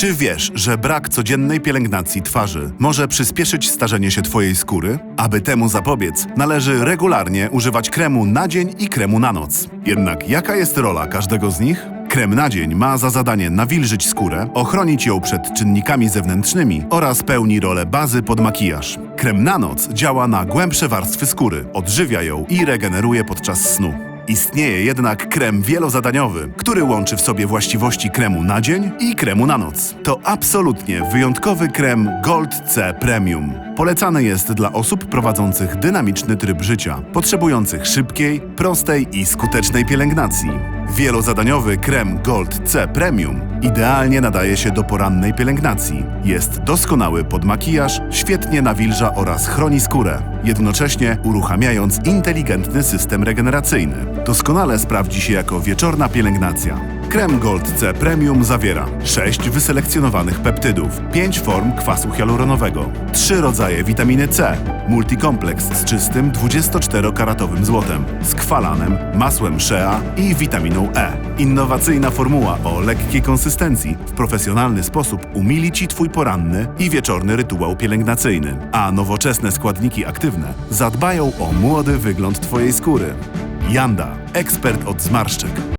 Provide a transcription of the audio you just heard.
Czy wiesz, że brak codziennej pielęgnacji twarzy może przyspieszyć starzenie się Twojej skóry? Aby temu zapobiec, należy regularnie używać kremu na dzień i kremu na noc. Jednak jaka jest rola każdego z nich? Krem na dzień ma za zadanie nawilżyć skórę, ochronić ją przed czynnikami zewnętrznymi oraz pełni rolę bazy pod makijaż. Krem na noc działa na głębsze warstwy skóry, odżywia ją i regeneruje podczas snu. Istnieje jednak krem wielozadaniowy, który łączy w sobie właściwości kremu na dzień i kremu na noc. To absolutnie wyjątkowy krem Gold C Premium. Polecany jest dla osób prowadzących dynamiczny tryb życia, potrzebujących szybkiej, prostej i skutecznej pielęgnacji. Wielozadaniowy krem Gold C Premium idealnie nadaje się do porannej pielęgnacji. Jest doskonały pod makijaż, świetnie nawilża oraz chroni skórę, jednocześnie uruchamiając inteligentny system regeneracyjny. Doskonale sprawdzi się jako wieczorna pielęgnacja. Krem Gold C Premium zawiera 6 wyselekcjonowanych peptydów, 5 form kwasu hialuronowego, 3 rodzaje witaminy C, multikompleks z czystym 24-karatowym złotem, skwalanem, masłem shea i witaminą E. Innowacyjna formuła o lekkiej konsystencji w profesjonalny sposób umili Ci Twój poranny i wieczorny rytuał pielęgnacyjny, a nowoczesne składniki aktywne zadbają o młody wygląd Twojej skóry. Janda, ekspert od zmarszczek.